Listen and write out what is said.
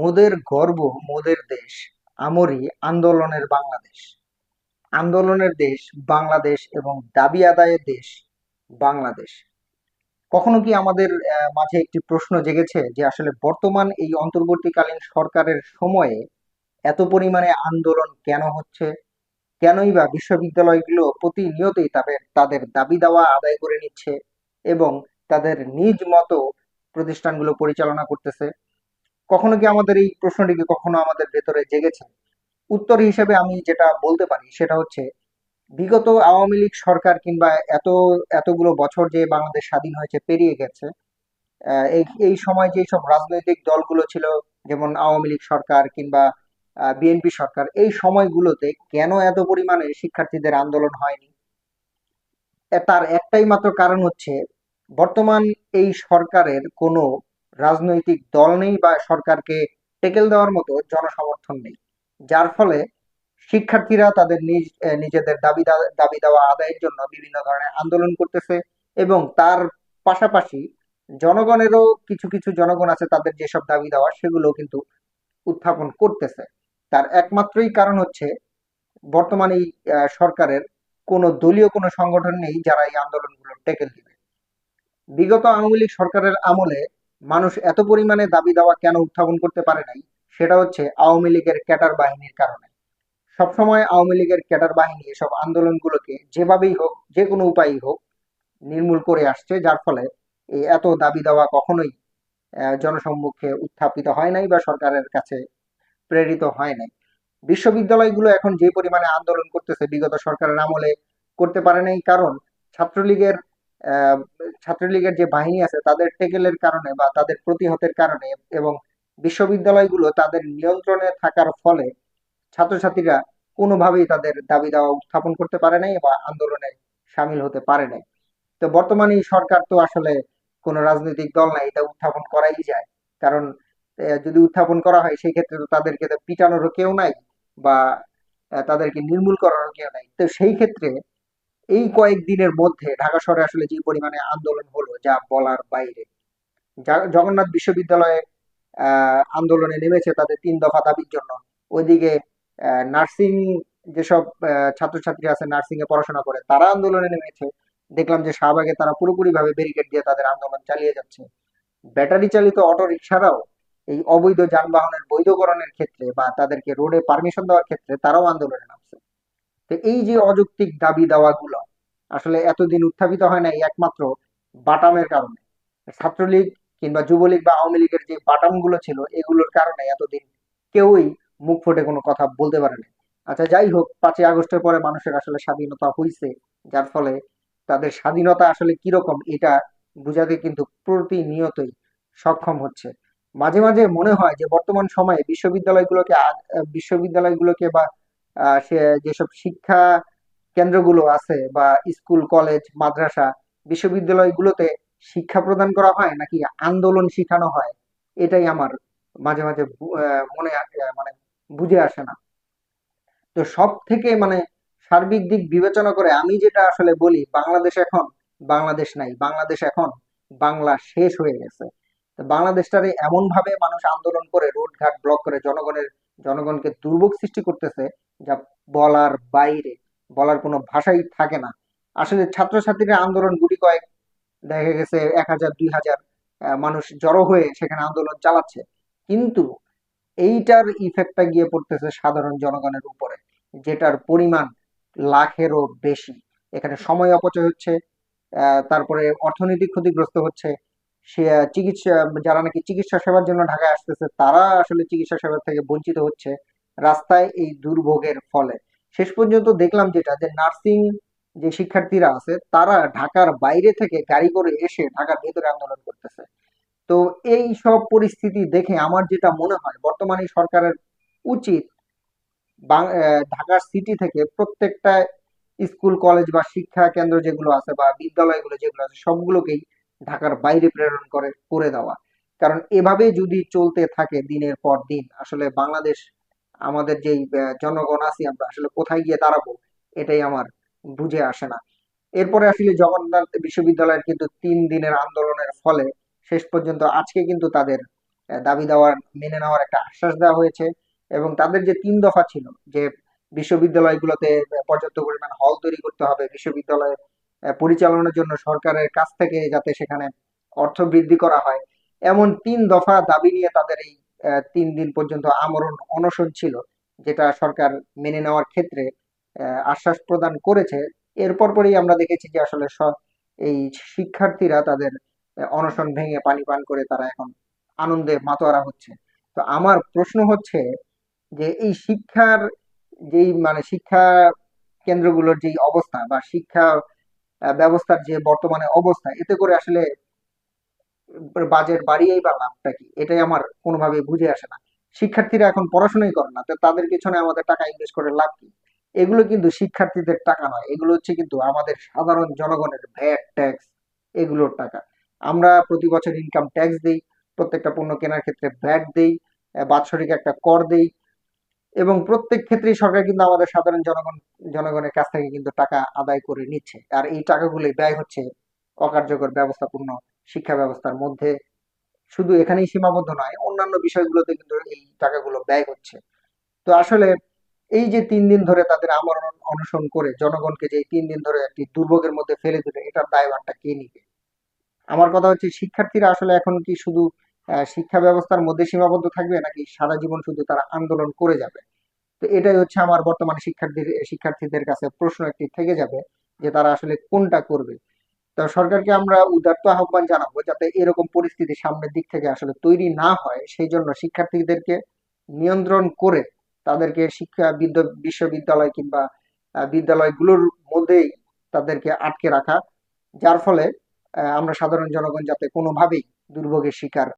মোদের গর্ব মোদের দেশ আমরি আন্দোলনের বাংলাদেশ। আন্দোলনের দেশ বাংলাদেশ এবং দাবি আদায়ের দেশ বাংলাদেশ। কখনো কি আমাদের মাঝে একটি প্রশ্ন জেগেছে যে আসলে বর্তমান এই অন্তর্বর্তীকালীন সরকারের সময়ে এত পরিমাণে আন্দোলন কেন হচ্ছে? কেনই বা বিশ্ববিদ্যালয়গুলো প্রতিনিয়তই তাদের তাদের দাবি দাওয়া আদায় করে নিচ্ছে এবং তাদের নিজ মতো প্রতিষ্ঠানগুলো পরিচালনা করতেছে? কখনো কি আমাদের এই প্রশ্নটিকে কখনো আমাদের ভেতরে জেগেছে? উত্তর হিসেবে আমি যেটা বলতে পারি সেটা হচ্ছে, বিগত আওয়ামী লীগ সরকার কিংবা এত, এতগুলো বছর যে বাংলাদেশ স্বাধীন হয়েছে, পেরিয়ে গেছে এই এই সময় যে সব রাজনৈতিক দলগুলো ছিল, যেমন আওয়ামী লীগ সরকার কিংবা বিএনপি সরকার, এই সময়গুলোতে কেন এত পরিমাণে শিক্ষার্থীদের আন্দোলন হয়নি? তার একটাই মাত্র কারণ হচ্ছে, বর্তমান এই সরকারের কোনো রাজনৈতিক দল নেই বা সরকারকে টেকেল দেওয়ার মতো জনসমর্থন নেই। যার ফলে শিক্ষার্থীরা তাদের নিজ নিজেদের দাবি দাবি দেওয়া আদায়ের জন্য বিভিন্ন ধরনের আন্দোলন করতেছে এবং তার পাশাপাশি জনগণেরও কিছু কিছু জনগণ আছে তাদের যেসব দাবি দেওয়া সেগুলো কিন্তু উত্থাপন করতেছে। তার একমাত্রই কারণ হচ্ছে বর্তমান সরকারের কোনো দলীয় কোনো সংগঠন নেই যারা এই আন্দোলনগুলো টেকেল দিবে। বিগত আওয়ামী লীগ সরকারের আমলে মানুষ এত পরিমাণে দাবি দাওয়া কেন উত্থাপন করতে পারে নাই? সেটা হচ্ছে আওয়ামী লীগের ক্যাটার বাহিনীর কারণে। সবসময় আওয়ামী লীগের ক্যাডার বাহিনী এসব আন্দোলনগুলোকে যেভাবেই হোক, যে কোনো উপায়ই হোক, নির্মূল করে আসছে, যার ফলে এই এত দাবি দেওয়া কখনোই জনসম্মুখে উত্থাপিত হয় নাই বা সরকারের কাছে প্রেরিত হয় নাই। বিশ্ববিদ্যালয়গুলো এখন যে পরিমাণে আন্দোলন করতেছে, বিগত সরকারের আমলে করতে পারে নাই কারণ ছাত্রলীগের ছাত্রলীগের যে বাহিনী আছে, তাদের টেকেলের কারণে বা তাদের প্রতিহতের কারণে এবং বিশ্ববিদ্যালয়গুলো তাদের নিয়ন্ত্রণে থাকার ফলে ছাত্রছাত্রীরা কোনোভাবেই তাদের দাবি দাওয়া উত্থাপন করতে পারে নাই বা আন্দোলনে সামিল হতে পারে নাই। তো বর্তমানে সরকার তো আসলে কোনো রাজনৈতিক দল নাই, এটা উত্থাপন করাই যায়। কারণ যদি উত্থাপন করা হয়, সেই ক্ষেত্রে তো তাদেরকে তো পিটানোরও কেউ নাই বা তাদেরকে নির্মূল করারও কেউ নাই। তো সেই ক্ষেত্রে এই কয়েকদিনের মধ্যে ঢাকা শহরে আসলে যে পরিমাণে আন্দোলন হলো যা বলার বাইরে। জগন্নাথ বিশ্ববিদ্যালয়ে আন্দোলনে নেমেছে তাদের তিন দফা দাবির জন্য। ওইদিকে নার্সিং যেসব ছাত্রছাত্রী আছে নার্সিং এ পড়াশোনা করে, তারা আন্দোলনে নেমেছে। দেখলাম যে শাহবাগে তারা পুরোপুরি ভাবে ব্যারিকেড দিয়ে তাদের আন্দোলন চালিয়ে যাচ্ছে। ব্যাটারি চালিত অটো রিক্সারাও এই অবৈধ যানবাহনের বৈধকরণের ক্ষেত্রে বা তাদেরকে রোডে পারমিশন দেওয়ার ক্ষেত্রে তারাও আন্দোলনে নামছে। তো এই যে অযৌক্তিক দাবি দাওয়াগুলো আসলে এতদিন উত্থাপিত হয় নাই একমাত্র বাটামের কারণে। ছাত্রলীগ কিংবা যুবলীগ বা আওয়ামী লীগের যে বাটামগুলো ছিল, এগুলোর কারণে এতদিন কেউই মুখ ফুটে কোনো কথা বলতে পারে না আচ্ছা যাই হোক, পাঁচই আগস্টের পরে মানুষের আসলে স্বাধীনতা হয়েছে যার ফলে তাদের স্বাধীনতা আসলে কীরকম এটা বোঝাতে কিন্তু প্রতিনিয়তই সক্ষম হচ্ছে। মাঝে মাঝে মনে হয় যে বর্তমান সময়ে বিশ্ববিদ্যালয়গুলোকে বিশ্ববিদ্যালয়গুলোকে বা সে যেসব শিক্ষা কেন্দ্রগুলো আছে বা স্কুল, কলেজ, মাদ্রাসা, বিশ্ববিদ্যালয়গুলোতে শিক্ষা প্রদান করা হয় নাকি আন্দোলন শিখানো হয়? এটাই আমার মাঝে মাঝে মনে মানে বুঝে আসে না। তো সব থেকে মানে সার্বিক দিক বিবেচনা করে আমি যেটা আসলে বলি, বাংলাদেশ এখন, বাংলাদেশ নাই, বাংলাদেশ এখন বাংলা শেষ হয়ে গেছে। বাংলাদেশটারে এমন ভাবে মানুষ আন্দোলন করে, রোড ঘাট ব্লক করে, জনগণের, জনগণকে দুর্ভোগ সৃষ্টি করতেছে যা বলার বাইরে। বলার কোনো ভাষাই থাকে না। আসলে ছাত্রছাত্রীরা আন্দোলন গুটি কয়েক, দেখা গেছে এক হাজার, দুই হাজার মানুষ জড়ো হয়ে সেখানে আন্দোলন চালাচ্ছে। কিন্তু এইটার ইফেক্টটা গিয়ে পড়তেছে সাধারণ জনগণের উপরে, যেটার পরিমাণ লাখেরও বেশি। এখানে সময় অপচয় হচ্ছে তারপরে অর্থনৈতিক ক্ষতিগ্রস্ত হচ্ছে। সে চিকিৎসা, যারা নাকি চিকিৎসা সেবার জন্য ঢাকায় আসতেছে, তারা আসলে চিকিৎসা সেবা থেকে বঞ্চিত হচ্ছে। রাস্তায় এই দুর্ভোগের ফলে। শেষ পর্যন্ত দেখলাম যেটা, যে নার্সিং যে শিক্ষার্থীরা আছে, তারা ঢাকার বাইরে থেকে গাড়ি করে এসে ঢাকার ভেতরে আন্দোলন করতেছে। তো এই সব পরিস্থিতি দেখে আমার যেটা মনে হয়, বর্তমানে সরকারের উচিত ঢাকার সিটি থেকে প্রত্যেকটা স্কুল কলেজ বা শিক্ষা কেন্দ্র যেগুলো আছে বা বিদ্যালয়গুলো যেগুলো আছে, সবগুলোকেই ঢাকার বাইরে প্রেরণ করে করে দেওয়া। কারণ এভাবে যদি চলতে থাকে দিনের পর দিন, আসলে বাংলাদেশ আমাদের যেই জনগণ আছি আমরা, আসলে কোথায় গিয়ে দাঁড়াবো, এটাই আমার বুঝে আসে না। এরপরে আসলে জগন্নাথ বিশ্ববিদ্যালয়ের কিন্তু তিন দিনের আন্দোলনের ফলে শেষ পর্যন্ত আজকে কিন্তু তাদের দাবি দেওয়ার মেনে নেওয়ার একটা আশ্বাস দেওয়া হয়েছে এবং তাদের যে তিন দফা ছিল যে বিশ্ববিদ্যালয়গুলোতে পর্যাপ্ত পরিমাণ হল তৈরি করতে হবে বিশ্ববিদ্যালয় পরিচালনার জন্য সরকারের কাছ থেকে যাতে সেখানে অর্থ বৃদ্ধি করা হয়, এমন তিন দফা দাবি নিয়ে তাদের এই তিন দিন পর্যন্ত আমরণ অনশন ছিল, যেটা সরকার মেনে নেওয়ার ক্ষেত্রে আশ্বাস প্রদান করেছে। এরপর পরই আমরা দেখেছি যে আসলে এই শিক্ষার্থীরা তাদের অনশন ভেঙে পানি পান করে তারা এখন আনন্দে মাতোয়ারা হচ্ছে। তো আমার প্রশ্ন হচ্ছে যে এই শিক্ষার যেই মানে শিক্ষা কেন্দ্রগুলোর যেই অবস্থা বা শিক্ষা ব্যবস্থার যে বর্তমানে অবস্থা, এতে করে আসলে বাজেট বাড়িয়েই বা লাভটা কি? এটাই আমার কোনোভাবে বুঝে আসে না। শিক্ষার্থীরা এখন পড়াশোনাই করে না, তো তাদের পিছনে আমাদের টাকা ইনভেস্ট করে লাভ কি? এগুলো কিন্তু শিক্ষার্থীদের টাকা নয়, এগুলো হচ্ছে কিন্তু আমাদের সাধারণ জনগণের ভ্যাট ট্যাক্স এগুলোর টাকা। আমরা প্রতি বছর ইনকাম ট্যাক্স দেই, প্রত্যেকটা পণ্য কেনার ক্ষেত্রে ভ্যাট দেই বাৎসরিক একটা কর দেই এবং প্রত্যেক ক্ষেত্রেই সরকার কিন্তু আমাদের সাধারণ জনগণ, জনগণের কাছ থেকে কিন্তু টাকা আদায় করে নিচ্ছে। আর এই টাকাগুলো ব্যয় হচ্ছে অকার্যকর ব্যবস্থাপূর্ণ শিক্ষা ব্যবস্থার মধ্যে শুধু এখানেই সীমাবদ্ধ নয়, অন্যান্য বিষয়গুলোতে কিন্তু এই টাকাগুলো ব্যয় হচ্ছে। তো আসলে এই যে তিন দিন ধরে তাদের আমরণ অনশন করে জনগণকে যে তিন দিন ধরে একটি দুর্ভোগের মধ্যে ফেলে দিলে এটার দায়ভারটা কে নিবে? আমার কথা হচ্ছে, শিক্ষার্থীরা আসলে এখন কি শুধু শিক্ষা ব্যবস্থার মধ্যে সীমাবদ্ধ থাকবে নাকি সারা জীবন শুধু তারা আন্দোলন করে যাবে? তো এটাই হচ্ছে আমার বর্তমানে শিক্ষার্থীর, শিক্ষার্থীদের কাছে প্রশ্ন একটি থেকে যাবে যে তারা আসলে কোনটা করবে? তো সরকারকে আমরা উদারত আহ্বান জানাব যাতে এরকম পরিস্থিতি সামনের দিক থেকে আসলে তৈরি না হয়। সেই জন্য শিক্ষার্থীদেরকে নিয়ন্ত্রণ করে তাদেরকে শিক্ষা বিদ্য- বিশ্ববিদ্যালয় কিংবা বিদ্যালয়গুলোর মধ্যেই তাদেরকে আটকে রাখা। যার ফলে আমরা সাধারণ জনগণ যাতে কোনোভাবেই দুর্ভোগের শিকার